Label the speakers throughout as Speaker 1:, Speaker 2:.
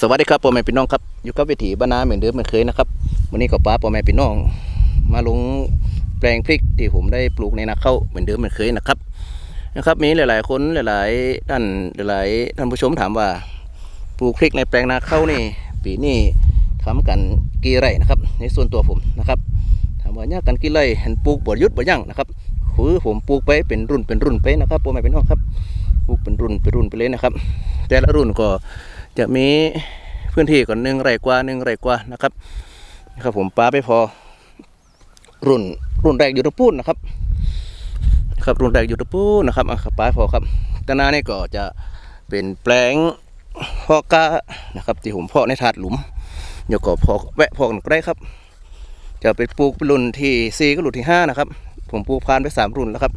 Speaker 1: สวัสดีครับพ่อแม่พี่น้องครับอยู่กับวิถีบ้านนาเหมือนเดิมเหมือนเคยนะครับวันนี้ก็ป้าพ่อแม่พี่น้อง มาลงแปลงพริกที่ผมได้ปลูกในนาข้าวเหมือนเดิมเหมือนเคยนะครับนะครับมีหลาย ๆ คนหลายๆท่านหลายๆท่านผู้ชมถามว่าปลูกพริกในแปลงนาข้าวนี่ ปีนี้ทำกันกี่ไร่นะครับ ในส่วนตัวผมนะครับถามว่ายากกันกี่ไร่เห็นปลูกบ่ยุดบ่ยั่งนะครับคือผมปลูกไปเป็นรุ่นเป็นรุ่นไปนะครับพ่อแม่พี่น้องครับปลูกเป็นรุ่นเป็นรุ่นไปเลยนะครับ แต่ละรุ่นก็ จะมีพื้นที่ก่อนหนึ่งไร่กว่าหนึ่งไร่กว่านะครับนะครับ ผมปลาไปพอ รุ่นรุ่นแรกอยู่ตะปูนนะครับครับรุ่นแรกอยู่ตะปูนนะครับอะครับปลาพอครับตนานี่ก็จะเป็นแปลงพาะกล้านะครับที่ผมเพาะในถาดหลุมเดี๋ยวก็พอแวะพอกันก็ได้ครับจะไปปลูกเป็นรุ่นที่สี่ก็รุ่นที่ห้านะครับ ผมปลูกพานไปสามรุ่นแล้วครับ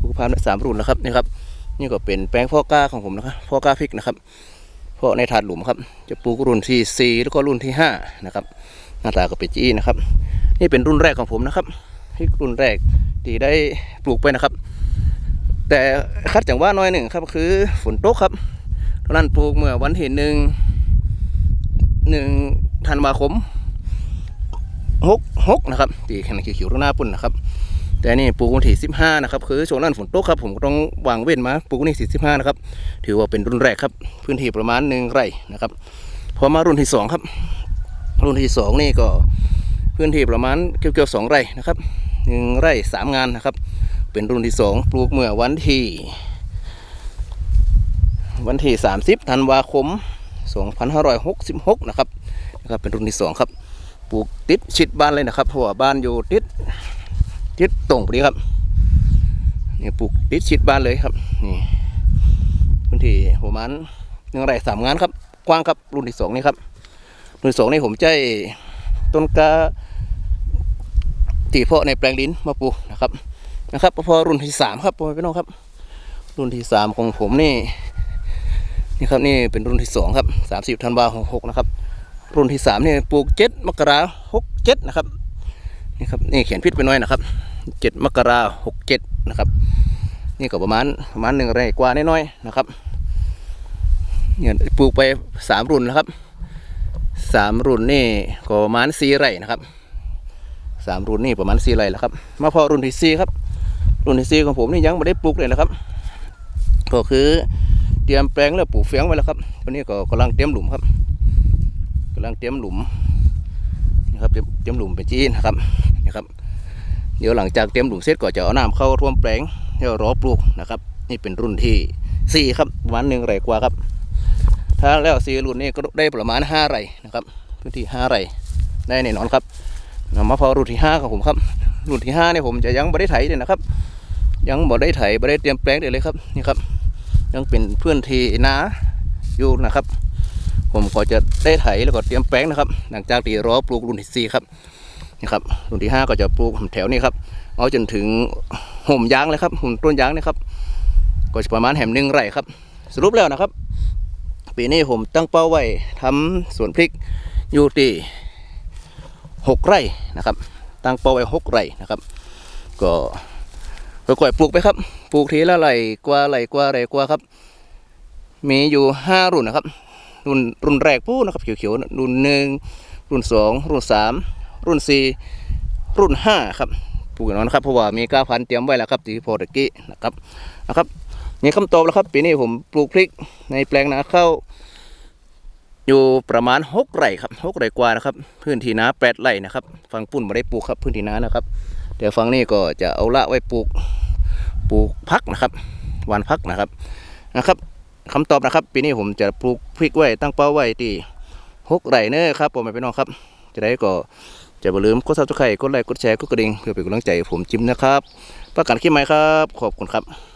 Speaker 1: ปลูกพานไปสามรุ่นแล้วครับนี่ครับนี่ก็เป็นแปลงพาะกล้าของผมนะครับพาะกล้าพริกนะครับ เพราะในถาดหลุมครับ จะปลูกรุ่นที่ 4 แล้วก็รุ่นที่ 5 นะครับ หน้าตาก็เป็นจี้นะครับ นี่เป็นรุ่นแรกของผมนะครับที่รุ่นแรกที่ได้ปลูกไปนะครับ แต่คัดอย่างว่าน้อยหนึ่งครับคือฝนตกครับตอนนั้นปลูกเมื่อวันที่หนึ่งหนึ่งธันวาคมหกหกนะครับตีแขนเขียวๆตรงหน้าปุ่นนะครับ แต่นี่ปลูกวันที่สิบห้านะครับคือช่วงนั้นฝนตกครับผมก็ต้องวางเว้นมาปลูกวันที่สิบห้านะครับถือว่าเป็นรุ่นแรกครับ พื้นที่ประมาณหนึ่งไร่นะครับพอมารุ่นที่สองครับ รุ่นที่สองนี่ก็พื้นที่ประมาณเกี่ยวๆสองไร่นะครับหนึ่งไร่สามงานนะครับ เป็นรุ่นที่สองปลูกเมื่อวันที่ วันที่สามสิบธันวาคมสองพันห้าร้อยหกสิบหกนะครับนะครับเป็นรุ่นที่สองครับปลูกติดชิดบ้านเลยนะครับเพราะว่าบ้านอยู่ติด ติดตรงพอดีครับนี่ปลูกติดชิดบ้านเลยครับนี่พื้นที่ประมาณหนึ่งไร่สามงานครับ กว้างครับรุ่นที่สองนี่ครับรุ่นสองนี่ผมใจต้นกาตีเพาะในแปลงลิ้นมาปลูกนะครับนะครับพอรุ่นที่สามครับพ่อแม่พี่น้องครับ รุ่นที่สามของผมนี่นี่ครับนี่เป็นรุ่นที่สองครับสามสิบธันวาหกหกนะครับ รุ่นที่สามนี่ปลูกเจ็ดมกราหกเจ็ดนะครับนี่ครับนี่เขียนพิษไปหน่อยนะครับ เจ็ดมกราหกเจ็ดนะครับ นี่ก็ประมาณประมาณหนึ่งไร่กว่าน้อยๆนะครับเนี่ยปลูกไปสามรุ่นแล้วครับสามรุ่นนี่ก็ประมาณสี่ไร่นะครับสามรุ่นนี่ประมาณสี่ไร่แล้วครับ มาพอรุ่นที่สี่ครับ รุ่นที่สี่ของผมนี่ยังไม่ได้ปลูกเลยนะครับ ก็คือเตรียมแปลงแล้วปลูกเฟียงไว้แล้วครับตอนนี้ก็กำลังเตรียมหลุมครับกำลังเตรียมหลุมนะครับเตรียมเตรียมหลุมเป็นจีนนะครับนี่ครับ เดี๋ยวหลังจากเตรียมหลุมเสร็จก็จะเอาน้ำเข้าท่วมแปลงเดี๋ยวรอปลูกนะครับ นี่เป็นรุ่นที่สี่ครับประมาณหนึ่งไร่กว่าครับ ถ้าแล้วสี่รุ่นนี้ก็ได้ประมาณห้าไร่นะครับพื้นที่ห้าไร่ได้แน่นอนครับเอามาพอรุ่นที่ห้าของผมครับรุ่นที่ห้าเนี่ยผมจะยังไม่ได้ไถเลยนะครับ ยังไม่ได้ไถไม่ได้เตรียมแปลงเดี๋ยวเลยครับนี่ครับ ยังเป็นพื้นที่นาอยู่นะครับ ผมก็จะได้ไถแล้วก็เตรียมแปลงนะครับ หลังจากที่รอปลูกรุ่นที่สี่ครับ นี่ครับรุ่นที่ห้าก็จะปลูกแถวนี้ครับ เอาจนถึงห่มยางเลยครับห่มต้นยางนะครับ ก็จะประมาณแหมหนึ่งไร่ครับ สรุปแล้วนะครับ ปีนี้ผมตั้งเป้าไว้ทำสวนพริกอยู่ที่หกไร่นะครับ ตั้งเป้าไว้หกไร่นะครับ ก็ค่อยๆปลูกไปครับปลูกทีละไร่กว่าไร่กว่าไร่กว่าครับ มีอยู่ห้ารุ่นนะครับ รุ่นรุ่นแรกปูนะครับเขียวๆรุ่นหนึ่งรุ่นสองรุ่นสาม รุ่นสี่รุ่นห้าครับปลูกอย่างนั้นนะครับเพราะว่ามีก้าพันธุ์เตรียมไว้แล้วครับที่โพอตะกี้นะครับนะครับมีคำตอบแล้วครับ ปีนี้ผมปลูกพริกในแปลงนาข้าวอยู่ประมาณหกไร่ครับหกไร่กว่านะครับ พื้นที่นาแปดไร่นะครับฝั่งปุ่นไม่ได้ปลูกครับพื้นที่นานะครับเดี๋ยวฝั่งนี้ก็จะเอาละไว้ปลูกปลูกพักนะครับหวานพักนะครับนะครับคำตอบนะครับ ปีนี้ผมจะปลูกพริกไว้ตั้งเป้าไว้ที่หกไร่เน้อครับผมไปน้องครับ จะได้ก็ จะอย่าลืมกดซับสไครต์กดไลค์กดแชร์กดกระดิ่งเพื่อเป็นกำลังใจให้ผมจิ้มนะครับ ประกันคลิปใหม่ครับ ขอบคุณครับ